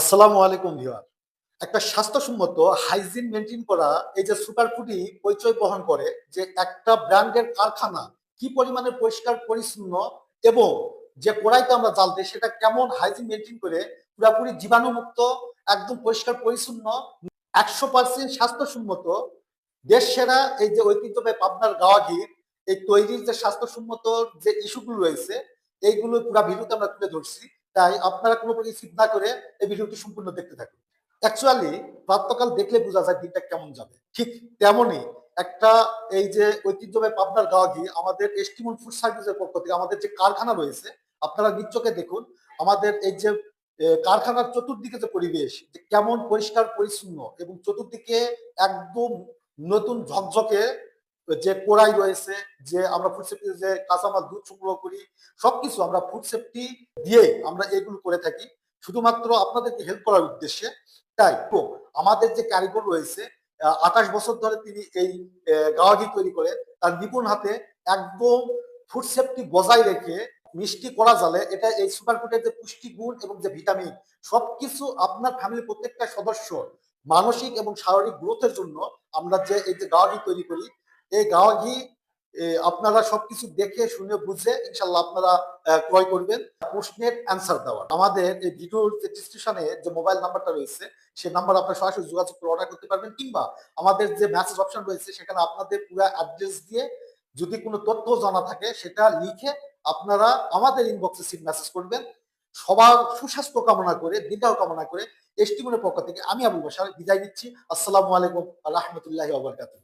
আসসালামু আলাইকুম ভিউয়ার। একটা স্বাস্থ্যসম্মত হাইজিন মেনটেন করা এই যে সুপার ফুডি পরিচয় বহন করে যে একটা ব্র্যান্ডের কারখানা কি পরিমাণে পরিষ্কার, পরিচ্ছন্ন এবং যে কড়াইতে আমরা দিই, সেটা কেমন হাইজিন মেনটেন করে পুরোপুরি জীবাণুমুক্ত, একদম পরিষ্কার, পরিচ্ছন্ন, একশো পার্সেন্ট স্বাস্থ্যসম্মত দেশ সেরা এই যে ঐতিহ্যবাহী পাবনার গাওয়া ঘির, এই তৈরির যে স্বাস্থ্যসম্মত যে ইস্যুগুলো রয়েছে, এইগুলো পুরা ভিডিওতে আমরা তুলে ধরছি। তাই আপনারা কোনো প্রকার স্কিপ না করে এই ভিডিওটি সম্পূর্ণ দেখতে থাকুন। অ্যাকচুয়ালি প্রাতকাল দেখলে বোঝা যায় দিনটা কেমন যাবে। ঠিক তেমনই একটা এই যে ঐতিহ্যবাহী পাবনার গাওয়া ঘি আমাদের এস্টিমন ফুড সার্ভিসের পক্ষ থেকে আমাদের যে কারখানা রয়েছে, আপনারা নিচ্চকে দেখুন, আমাদের এই যে কারখানার চতুর্দিকে যে পরিবেশ কেমন পরিষ্কার পরিচ্ছন্ন এবং চতুর্দিকে একদম নতুন ঝকঝকে যে কোড়াই রয়েছে, যে আমরা ফুড সেফটি যে কাঁচামাল, দুধ সংগ্রহ করি, সবকিছু আমরা ফুড সেফটি দিয়ে আমরা এগুলো করে থাকি। শুধুমাত্র আপনাদেরকে হেল্প করার উদ্দেশ্যে তাই তো আমাদের যে কারিগর রয়েছে আঠাশ বছর ধরে তিনি এই গাওয়াঘি তৈরি করে, তার নিপুণ হাতে একদম ফুড সেফটি বজায় রেখে মিষ্টি করা জালে, এটা এই সুপার ফুডের যে পুষ্টি গুণ এবং যে ভিটামিন সবকিছু আপনার ফ্যামিলির প্রত্যেকটা সদস্য মানসিক এবং শারীরিক গ্রোথের জন্য আমরা যে এই যে গাওয়া ঘি তৈরি করি এই গাওয়া ঘি আপনারা সবকিছু দেখে, শুনে, বুঝে ইনশাল্লাহ আপনারা ক্রয় করবেন। প্রশ্নের অ্যান্সার দেওয়া আমাদের এই ভিডিওর যে ডিসক্রিপশনে যে মোবাইল নাম্বারটা রয়েছে সেই নাম্বার আপনারা সরাসরি যোগাযোগ করে অর্ডার করতে পারবেন, কিংবা আমাদের যে মেসেজ অপশন রয়েছে, সেখানে আপনাদের পুরো অ্যাড্রেস দিয়ে যদি কোনো তথ্য জানা থাকে, সেটা লিখে আপনারা আমাদের ইনবক্সে সিট মেসেজ করবেন। সবার সুস্বাস্থ্য কামনা করে দীর্ঘায়ু কামনা করে এসটিমনের পক্ষ থেকে আমি আবুল বাসার বিদায় নিচ্ছি। আসসালামু আলাইকুম রহমতুল্লাহি ওবরকাতুহ